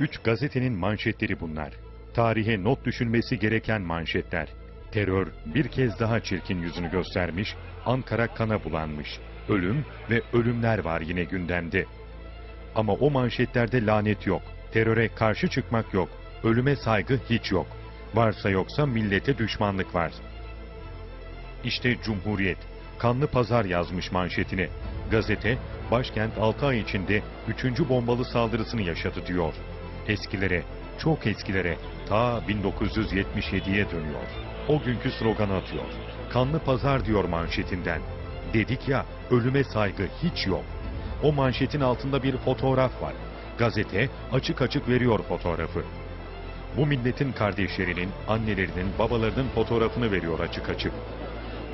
Üç gazetenin manşetleri bunlar. Tarihe not düşülmesi gereken manşetler. Terör bir kez daha çirkin yüzünü göstermiş, Ankara kana bulanmış. Ölüm ve ölümler var yine gündemde. Ama o manşetlerde lanet yok. Teröre karşı çıkmak yok. Ölüme saygı hiç yok. Varsa yoksa millete düşmanlık var. İşte Cumhuriyet. Kanlı pazar yazmış manşetine. Gazete, başkent 6 ay içinde 3. bombalı saldırısını yaşadı diyor. Eskilere, çok eskilere, ta 1977'ye dönüyor. O günkü sloganı atıyor. Kanlı pazar diyor manşetinden. Dedik ya, ölüme saygı hiç yok. O manşetin altında bir fotoğraf var. Gazete açık açık veriyor fotoğrafı. Bu milletin kardeşlerinin, annelerinin, babalarının fotoğrafını veriyor açık açık.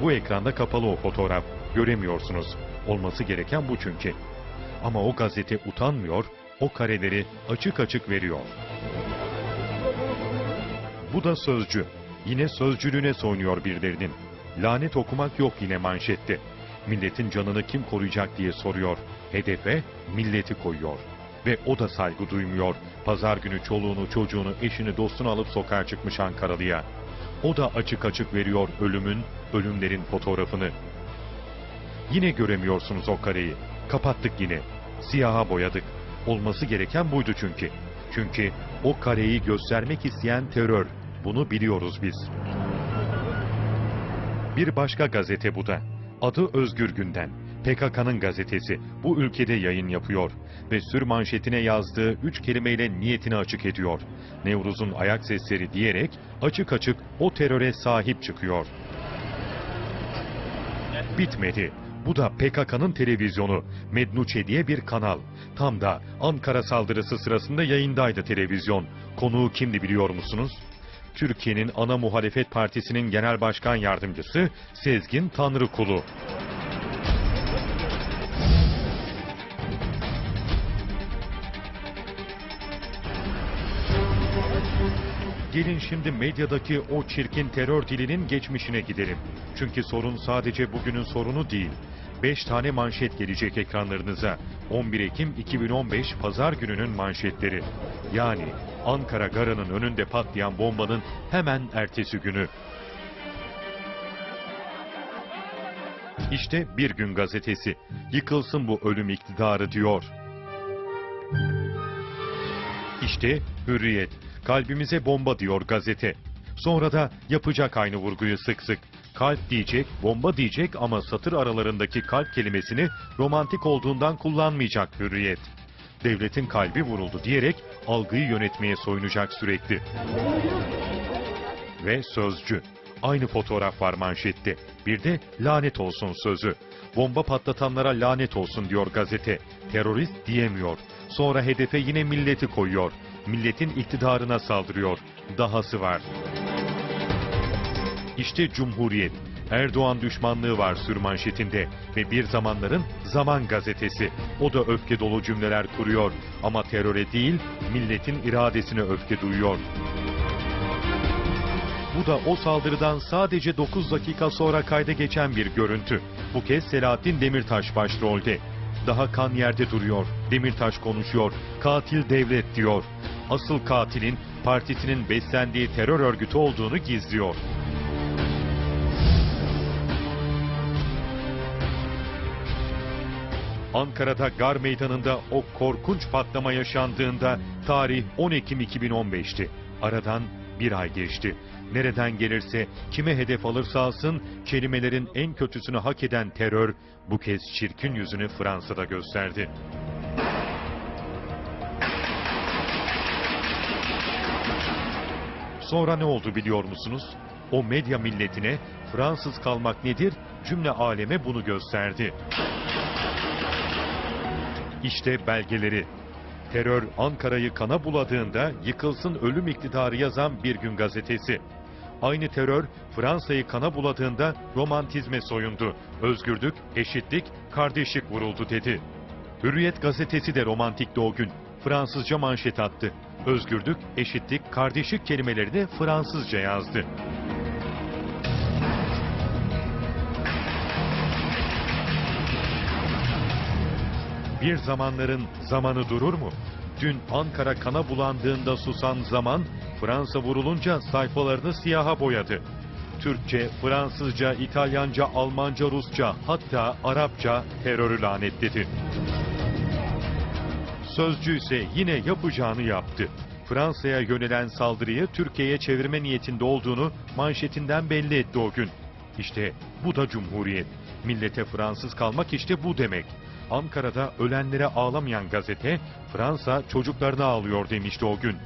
Bu ekranda kapalı o fotoğraf. Göremiyorsunuz. Olması gereken bu çünkü. Ama o gazete utanmıyor, o kareleri açık açık veriyor. Bu da sözcü. Yine sözcülüğüne soyunuyor birilerinin. Lanet okumak yok yine manşette. Milletin canını kim koruyacak diye soruyor. Hedefe milleti koyuyor. Ve o da saygı duymuyor. Pazar günü çoluğunu, çocuğunu, eşini, dostunu alıp sokağa çıkmış Ankaralı'ya. O da açık açık veriyor ölümün, ölümlerin fotoğrafını. Yine göremiyorsunuz o kareyi. Kapattık yine. Siyaha boyadık. Olması gereken buydu çünkü. Çünkü o kareyi göstermek isteyen terör. Bunu biliyoruz biz. Bir başka gazete bu da. Adı Özgür Günden. PKK'nın gazetesi. Bu ülkede yayın yapıyor. Ve sür manşetine yazdığı üç kelimeyle niyetini açık ediyor. Nevruz'un ayak sesleri diyerek açık açık o teröre sahip çıkıyor. Bitmedi. Bu da PKK'nın televizyonu. Mednuçe diye bir kanal. Tam da Ankara saldırısı sırasında yayındaydı televizyon. Konuğu kimdi biliyor musunuz? Türkiye'nin ana muhalefet partisinin genel başkan yardımcısı Sezgin Tanrıkulu. Gelin şimdi medyadaki o çirkin terör dilinin geçmişine gidelim. Çünkü sorun sadece bugünün sorunu değil. 5 tane manşet gelecek ekranlarınıza. 11 Ekim 2015 Pazar gününün manşetleri. Yani Ankara Garı'nın önünde patlayan bombanın hemen ertesi günü. İşte Bir Gün Gazetesi. Yıkılsın bu ölüm iktidarı diyor. İşte Hürriyet. Kalbimize bomba diyor gazete. Sonra da yapacak aynı vurguyu sık sık. Kalp diyecek, bomba diyecek ama satır aralarındaki kalp kelimesini romantik olduğundan kullanmayacak Hürriyet. Devletin kalbi vuruldu diyerek algıyı yönetmeye soyunacak sürekli. Ve sözcü. Aynı fotoğraf var manşette. Bir de lanet olsun sözü. Bomba patlatanlara lanet olsun diyor gazete. Terörist diyemiyor. Sonra hedefe yine milleti koyuyor. Milletin iktidarına saldırıyor. Dahası var. İşte Cumhuriyet. Erdoğan düşmanlığı var sürmanşetinde ve bir zamanların Zaman gazetesi. O da öfke dolu cümleler kuruyor ama teröre değil, milletin iradesine öfke duyuyor. Bu da o saldırıdan sadece 9 dakika sonra kayda geçen bir görüntü. Bu kez Selahattin Demirtaş başrolde. Daha kan yerde duruyor. Demirtaş konuşuyor. Katil devlet diyor. Asıl katilin partisinin beslendiği terör örgütü olduğunu gizliyor. Ankara'da Gar Meydanı'nda o korkunç patlama yaşandığında tarih 10 Ekim 2015'ti. Aradan bir ay geçti. Nereden gelirse, kime hedef alırsa alsın, kelimelerin en kötüsünü hak eden terör bu kez çirkin yüzünü Fransa'da gösterdi. Sonra ne oldu biliyor musunuz? O medya milletine Fransız kalmak nedir? Cümle aleme bunu gösterdi. İşte belgeleri. Terör Ankara'yı kana buladığında yıkılsın ölüm iktidarı yazan Bir Gün gazetesi. Aynı terör Fransa'yı kana buladığında romantizme soyundu. Özgürlük, eşitlik, kardeşlik vuruldu dedi. Hürriyet gazetesi de romantikti o gün. Fransızca manşet attı. Özgürlük, eşitlik, kardeşlik kelimelerini Fransızca yazdı. Bir zamanların zamanı durur mu? Dün Ankara kana bulandığında susan zaman Fransa vurulunca sayfalarını siyaha boyadı. Türkçe, Fransızca, İtalyanca, Almanca, Rusça hatta Arapça terörü lanetledi. Sözcü ise yine yapacağını yaptı. Fransa'ya yönelen saldırıyı Türkiye'ye çevirme niyetinde olduğunu manşetinden belli etti o gün. İşte bu da Cumhuriyet. Millete Fransız kalmak işte bu demek. Ankara'da ölenlere ağlamayan gazete Fransa çocuklarına ağlıyor demişti o gün.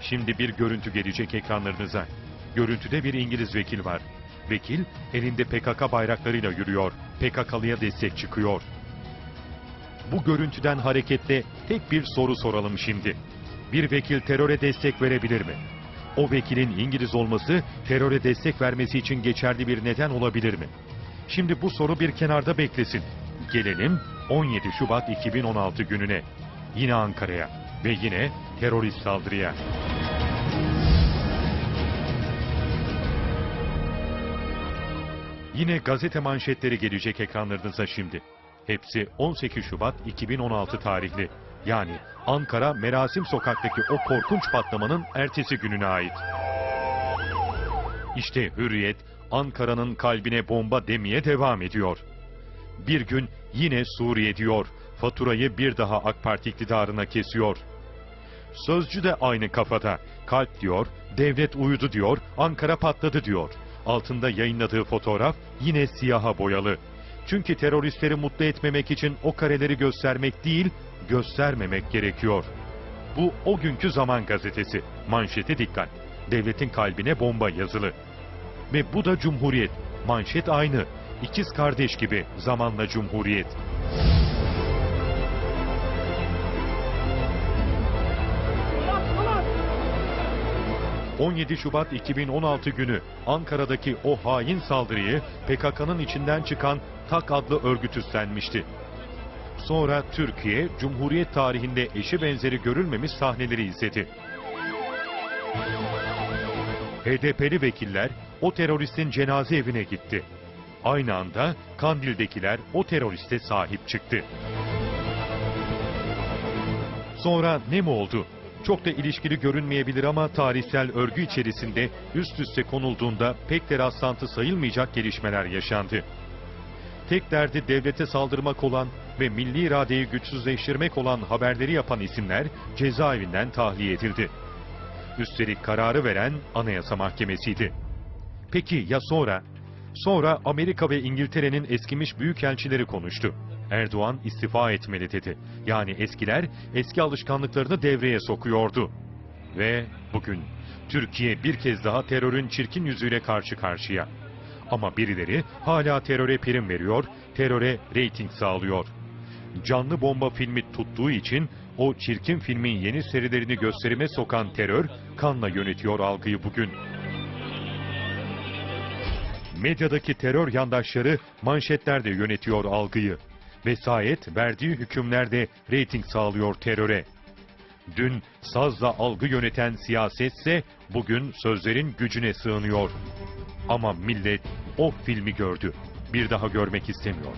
Şimdi bir görüntü gelecek ekranlarınıza. Görüntüde bir İngiliz vekil var. Vekil elinde PKK bayraklarıyla yürüyor. PKK'lıya destek çıkıyor. Bu görüntüden hareketle tek bir soru soralım şimdi. Bir vekil teröre destek verebilir mi? O vekilin İngiliz olması teröre destek vermesi için geçerli bir neden olabilir mi? Şimdi bu soru bir kenarda beklesin. Gelelim 17 Şubat 2016 gününe. Yine Ankara'ya ve yine terörist saldırıya. Yine gazete manşetleri gelecek ekranlarınıza şimdi. Hepsi 18 Şubat 2016 tarihli. Yani Ankara Merasim Sokak'taki o korkunç patlamanın ertesi gününe ait. İşte Hürriyet Ankara'nın kalbine bomba demeye devam ediyor. Bir gün yine Suriye diyor. Faturayı bir daha AK Parti iktidarına kesiyor. Sözcü de aynı kafada. Kalp diyor, devlet uyudu diyor, Ankara patladı diyor. Altında yayınladığı fotoğraf yine siyaha boyalı. Çünkü teröristleri mutlu etmemek için o kareleri göstermek değil, göstermemek gerekiyor. Bu o günkü Zaman Gazetesi. Manşete dikkat. Devletin kalbine bomba yazılı. Ve bu da Cumhuriyet. Manşet aynı. İkiz kardeş gibi zamanla Cumhuriyet. 17 Şubat 2016 günü Ankara'daki o hain saldırıyı PKK'nın içinden çıkan TAK adlı örgüt üstlenmişti. Sonra Türkiye, Cumhuriyet tarihinde eşi benzeri görülmemiş sahneleri izledi. HDP'li vekiller o teröristin cenaze evine gitti. Aynı anda Kandil'dekiler o teröriste sahip çıktı. Sonra ne mi oldu? Çok da ilişkili görünmeyebilir ama tarihsel örgü içerisinde üst üste konulduğunda pek de rastlantı sayılmayacak gelişmeler yaşandı. Tek derdi devlete saldırmak olan ve milli iradeyi güçsüzleştirmek olan haberleri yapan isimler cezaevinden tahliye edildi. Üstelik kararı veren Anayasa Mahkemesi'ydi. Peki ya sonra? Sonra Amerika ve İngiltere'nin eskimiş büyükelçileri konuştu. Erdoğan istifa etmeli dedi. Yani eskiler eski alışkanlıklarını devreye sokuyordu. Ve bugün Türkiye bir kez daha terörün çirkin yüzüyle karşı karşıya. Ama birileri hala teröre prim veriyor, teröre reyting sağlıyor. Canlı bomba filmi tuttuğu için o çirkin filmin yeni serilerini gösterime sokan terör kanla yönetiyor algıyı bugün. Medyadaki terör yandaşları manşetlerde yönetiyor algıyı. Vesayet verdiği hükümlerde reyting sağlıyor teröre. Dün sazla algı yöneten siyasetse bugün sözlerin gücüne sığınıyor. Ama millet o filmi gördü. Bir daha görmek istemiyor.